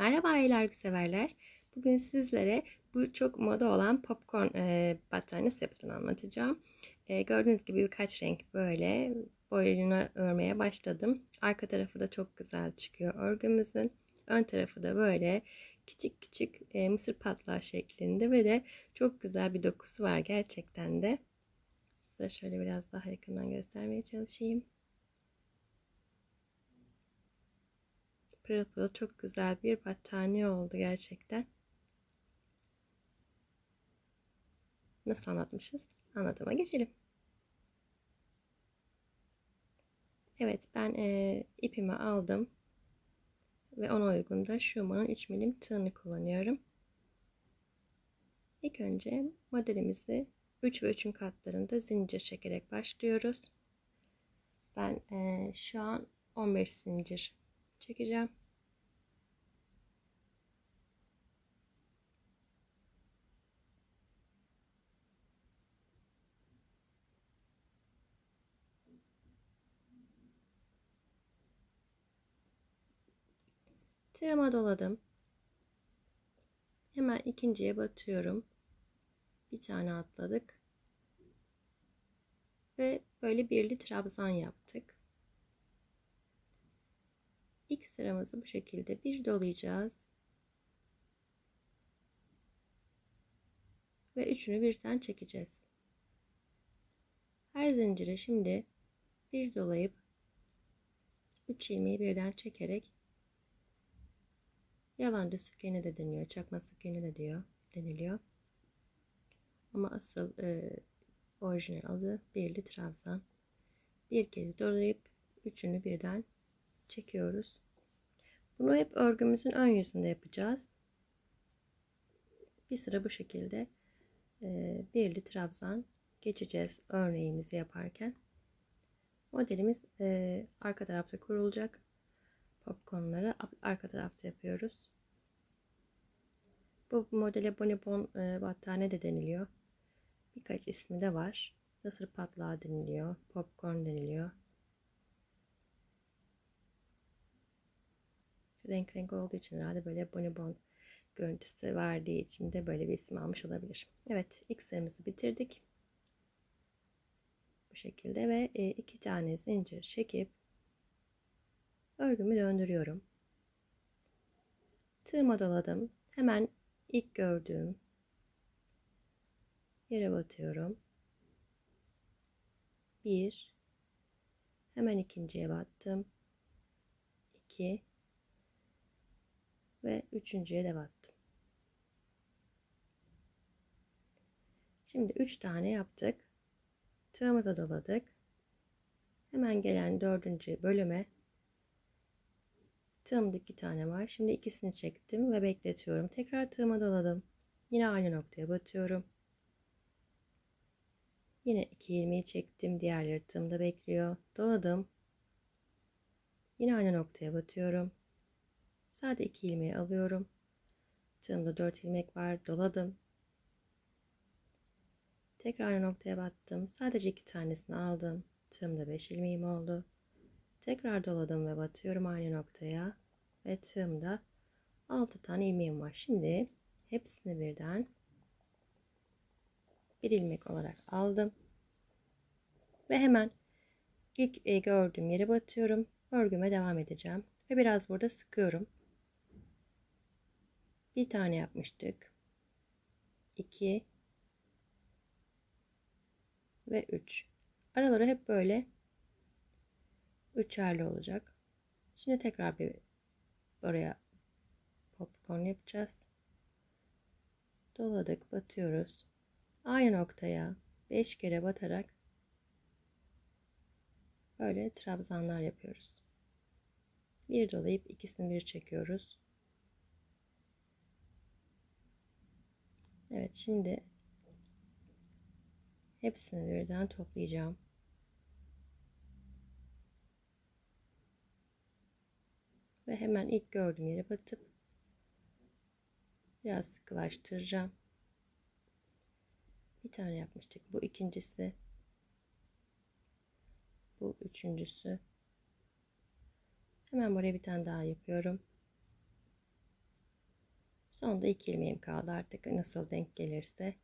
Merhaba aileler severler. Bugün sizlere bu çok moda olan popcorn e, battaniye sepetini anlatacağım. E, gördüğünüz gibi birkaç renk böyle boyuna örmeye başladım. Arka tarafı da çok güzel çıkıyor örgümüzün. Ön tarafı da böyle küçük küçük e, mısır patlağı şeklinde ve de çok güzel bir dokusu var gerçekten de. Size şöyle biraz daha yakından göstermeye çalışayım. Pırıl pırıl çok güzel bir battaniye oldu gerçekten. Nasıl anlatmışız? Anlatıma geçelim. Evet ben e, ipimi aldım. Ve ona uygun da Schumann'ın 3 milim tığını kullanıyorum. İlk önce modelimizi 3 ve 3'ün katlarında zincir çekerek başlıyoruz. Ben e, şu an 15 zincir çekeceğim. Tığıma doladım. Hemen ikinciye batıyorum. Bir tane atladık. Ve böyle birli trabzan yaptık. İlk sıramızı bu şekilde bir dolayacağız. Ve üçünü birden çekeceğiz. Her zincire şimdi bir dolayıp 3 ilmeği birden çekerek Yalancı sık iğne de deniyor. Çakma sık iğne de diyor, deniliyor. Ama asıl e, orijinal adı birli trabzan. Bir kere dolayıp üçünü birden çekiyoruz. Bunu hep örgümüzün ön yüzünde yapacağız. Bir sıra bu şekilde e, birli trabzan geçeceğiz örneğimizi yaparken. Modelimiz e, arka tarafta kurulacak popcornları arka tarafta yapıyoruz. Bu modele bonibon e, battaniye de deniliyor. Birkaç ismi de var. Mısır patlağı deniliyor. Popcorn deniliyor. Renk renk olduğu için herhalde böyle bonibon görüntüsü verdiği için de böyle bir isim almış olabilir. Evet ilk bitirdik. Bu şekilde ve e, iki tane zincir çekip örgümü döndürüyorum. Tığıma doladım. Hemen ilk gördüğüm yere batıyorum. Bir. Hemen ikinciye battım. İki. Ve üçüncüye de battım. Şimdi üç tane yaptık. Tığımıza doladık. Hemen gelen dördüncü bölüme Tığımda iki tane var. Şimdi ikisini çektim ve bekletiyorum. Tekrar tığıma doladım. Yine aynı noktaya batıyorum. Yine iki ilmeği çektim. Diğerleri tığımda bekliyor. Doladım. Yine aynı noktaya batıyorum. Sadece iki ilmeği alıyorum. Tığımda dört ilmek var. Doladım. Tekrar aynı noktaya battım. Sadece iki tanesini aldım. Tığımda beş ilmeğim oldu. Tekrar doladım ve batıyorum aynı noktaya. Ve tığımda 6 tane ilmeğim var. Şimdi hepsini birden bir ilmek olarak aldım. Ve hemen ilk e, gördüğüm yere batıyorum. Örgüme devam edeceğim. Ve biraz burada sıkıyorum. Bir tane yapmıştık. 2 ve 3. Araları hep böyle üçerli olacak. Şimdi tekrar bir oraya popcorn yapacağız. Doladık, batıyoruz. Aynı noktaya 5 kere batarak böyle trabzanlar yapıyoruz. Bir dolayıp ikisini bir çekiyoruz. Evet şimdi hepsini birden toplayacağım. Ve hemen ilk gördüğüm yere batıp biraz sıkılaştıracağım. Bir tane yapmıştık. Bu ikincisi. Bu üçüncüsü. Hemen buraya bir tane daha yapıyorum. Sonunda iki ilmeğim kaldı artık nasıl denk gelirse.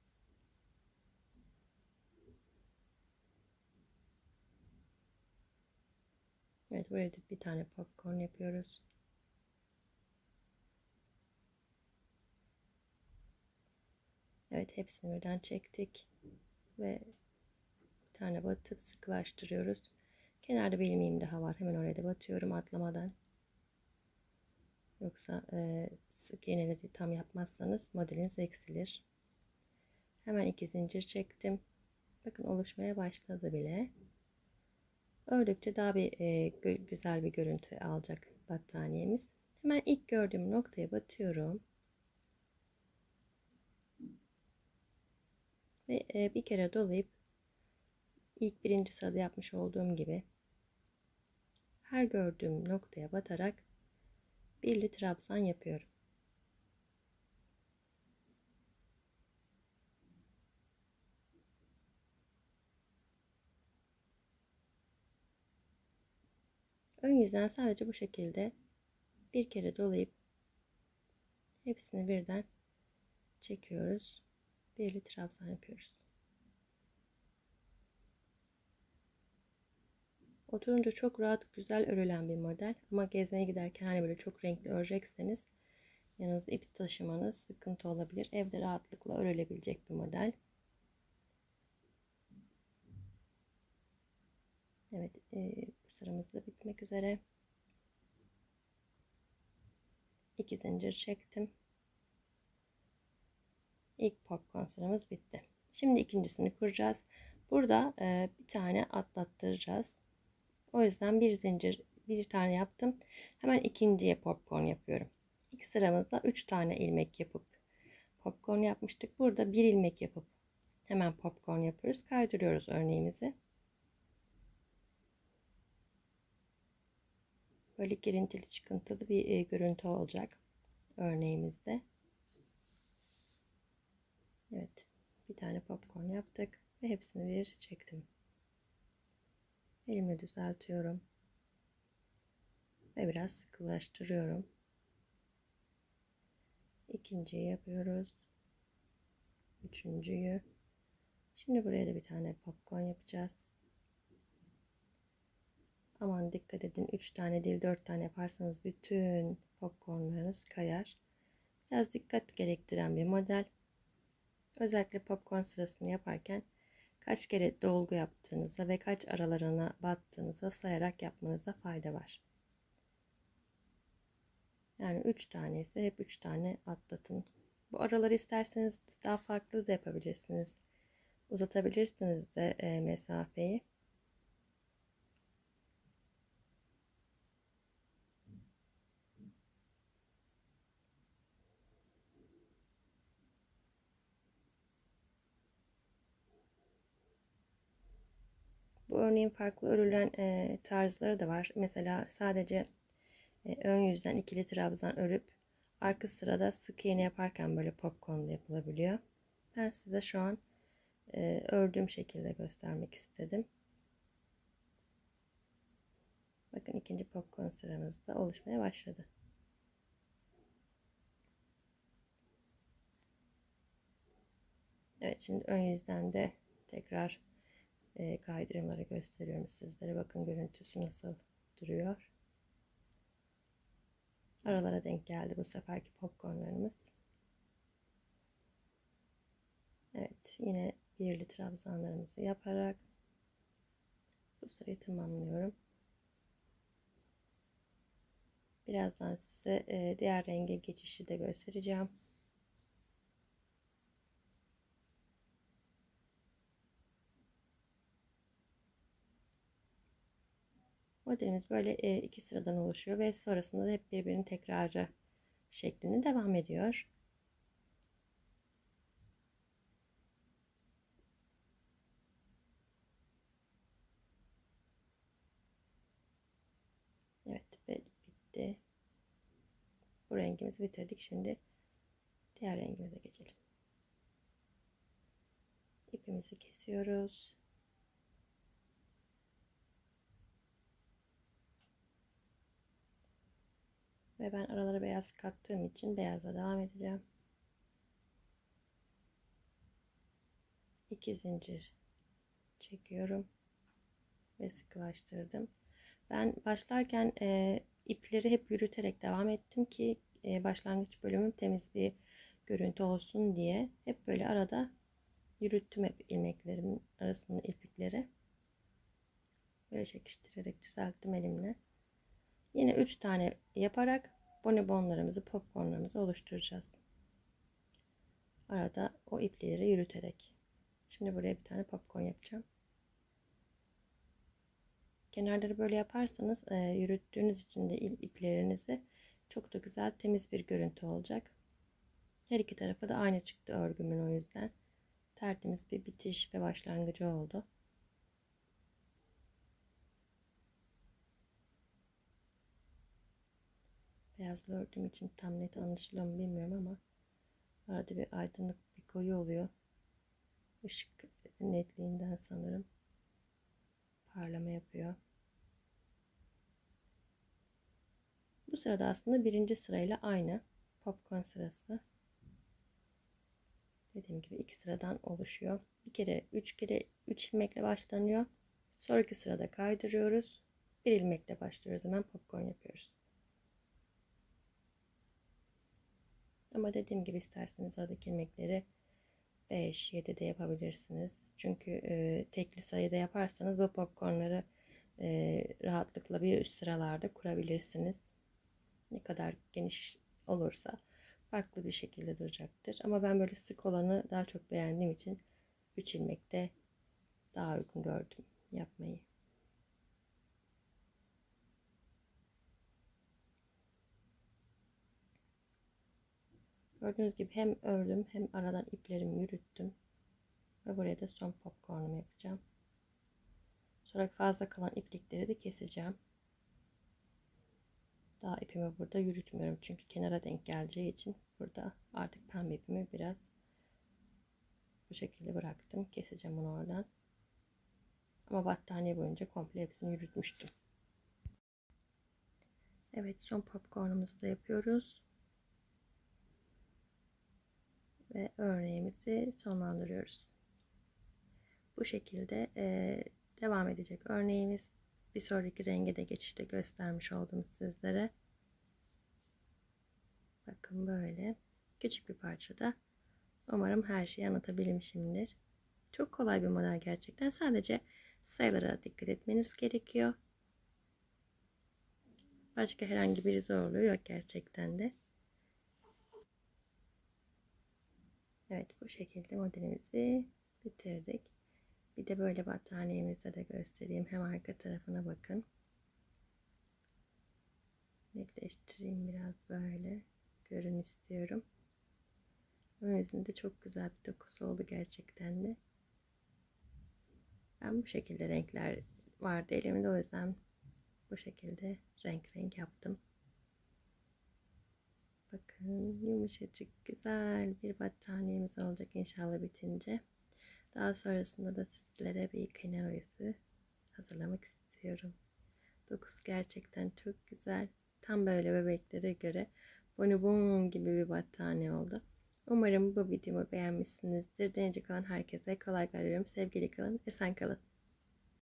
Evet buraya da bir tane popcorn yapıyoruz. Evet hepsini birden çektik ve bir tane batıp sıkılaştırıyoruz. Kenarda bir ilmeğim daha var. Hemen oraya da batıyorum atlamadan. Yoksa e, sık iğneleri tam yapmazsanız modeliniz eksilir. Hemen iki zincir çektim. Bakın oluşmaya başladı bile. Ördükçe daha bir e, güzel bir görüntü alacak battaniyemiz. Hemen ilk gördüğüm noktaya batıyorum. Ve e, bir kere dolayıp ilk birinci sırada yapmış olduğum gibi her gördüğüm noktaya batarak birli trabzan yapıyorum. Ön yüzden sadece bu şekilde bir kere dolayıp hepsini birden çekiyoruz. Birli trabzan yapıyoruz. Oturunca çok rahat güzel örülen bir model ama gezmeye giderken hani böyle çok renkli örecekseniz yanınızda ip taşımanız sıkıntı olabilir. Evde rahatlıkla örülebilecek bir model. Evet e, bu sıramız da bitmek üzere. İki zincir çektim. İlk popcorn sıramız bitti. Şimdi ikincisini kuracağız. Burada e, bir tane atlattıracağız. O yüzden bir zincir bir tane yaptım. Hemen ikinciye popcorn yapıyorum. İlk sıramızda 3 tane ilmek yapıp popcorn yapmıştık. Burada bir ilmek yapıp hemen popcorn yapıyoruz. Kaydırıyoruz örneğimizi. Böyle girintili çıkıntılı bir e, görüntü olacak örneğimizde. Evet. Bir tane popcorn yaptık ve hepsini bir çektim. Elimi düzeltiyorum. Ve biraz sıkılaştırıyorum. İkinciyi yapıyoruz. Üçüncüyü. Şimdi buraya da bir tane popcorn yapacağız. Aman dikkat edin 3 tane değil 4 tane yaparsanız bütün popcornlarınız kayar. Biraz dikkat gerektiren bir model. Özellikle popcorn sırasını yaparken kaç kere dolgu yaptığınıza ve kaç aralarına battığınıza sayarak yapmanıza fayda var. Yani 3 tane ise hep 3 tane atlatın. Bu araları isterseniz daha farklı da yapabilirsiniz. Uzatabilirsiniz de e, mesafeyi. Örneğin farklı örülen e, tarzları da var. Mesela sadece e, ön yüzden ikili trabzan örüp arka sırada sık iğne yaparken böyle popcorn yapılabiliyor. Ben size şu an e, ördüğüm şekilde göstermek istedim. Bakın ikinci popcorn sıramız da oluşmaya başladı. Evet şimdi ön yüzden de tekrar e, kaydırımları gösteriyorum sizlere. Bakın görüntüsü nasıl duruyor. Aralara denk geldi bu seferki popcornlarımız. Evet yine birli trabzanlarımızı yaparak bu sırayı tamamlıyorum. Birazdan size e, diğer renge geçişi de göstereceğim. Modelimiz böyle e, iki sıradan oluşuyor ve sonrasında da hep birbirinin tekrarı şeklinde devam ediyor. Evet ve bitti. Bu rengimizi bitirdik. Şimdi diğer rengimize geçelim. İpimizi kesiyoruz. Ve ben aralara beyaz kattığım için beyazla devam edeceğim. İki zincir çekiyorum ve sıkılaştırdım. Ben başlarken e, ipleri hep yürüterek devam ettim ki e, başlangıç bölümüm temiz bir görüntü olsun diye hep böyle arada yürüttüm hep ilmeklerimin arasında iplikleri. Böyle çekiştirerek düzelttim elimle. Yine 3 tane yaparak bonibonlarımızı, popcornlarımızı oluşturacağız. Arada o ipleri yürüterek. Şimdi buraya bir tane popcorn yapacağım. Kenarları böyle yaparsanız e, yürüttüğünüz için de iplerinizi çok da güzel temiz bir görüntü olacak. Her iki tarafa da aynı çıktı örgümün o yüzden. Tertemiz bir bitiş ve başlangıcı oldu. Beyazlı ördüğüm için tam net anlaşılıyor mu bilmiyorum ama arada bir aydınlık bir koyu oluyor. Işık netliğinden sanırım parlama yapıyor. Bu sırada aslında birinci sırayla aynı popcorn sırası. Dediğim gibi iki sıradan oluşuyor. Bir kere üç kere üç ilmekle başlanıyor. Sonraki sırada kaydırıyoruz. Bir ilmekle başlıyoruz. Hemen popcorn yapıyoruz. Ama dediğim gibi isterseniz aradaki ilmekleri 5, 7 de yapabilirsiniz. Çünkü e, tekli sayıda yaparsanız bu popcornları e, rahatlıkla bir üst sıralarda kurabilirsiniz. Ne kadar geniş olursa farklı bir şekilde duracaktır. Ama ben böyle sık olanı daha çok beğendiğim için 3 ilmekte daha uygun gördüm yapmayı. Gördüğünüz gibi hem ördüm hem aradan iplerimi yürüttüm. Ve buraya da son popcornumu yapacağım. Sonra fazla kalan iplikleri de keseceğim. Daha ipimi burada yürütmüyorum çünkü kenara denk geleceği için burada artık pembe ipimi biraz bu şekilde bıraktım. Keseceğim onu oradan. Ama battaniye boyunca komple hepsini yürütmüştüm. Evet son popcornumuzu da yapıyoruz. Ve örneğimizi sonlandırıyoruz. Bu şekilde e, devam edecek örneğimiz. Bir sonraki renge de geçişte göstermiş oldum sizlere. Bakın böyle. Küçük bir parçada. Umarım her şeyi anlatabilmişimdir. Çok kolay bir model gerçekten. Sadece sayılara dikkat etmeniz gerekiyor. Başka herhangi bir zorluğu yok gerçekten de. Evet bu şekilde modelimizi bitirdik. Bir de böyle battaniyemizi de göstereyim. Hem arka tarafına bakın. Netleştireyim biraz böyle. Görün istiyorum. Ön yüzünde çok güzel bir dokusu oldu gerçekten de. Ben bu şekilde renkler vardı elimde o yüzden bu şekilde renk renk yaptım. Bakın yumuşacık güzel bir battaniyemiz olacak inşallah bitince. Daha sonrasında da sizlere bir kenar oyası hazırlamak istiyorum. Dokusu gerçekten çok güzel. Tam böyle bebeklere göre bonibon gibi bir battaniye oldu. Umarım bu videomu beğenmişsinizdir. Deneyecek olan herkese kolay diliyorum. Sevgili kalın, esen kalın.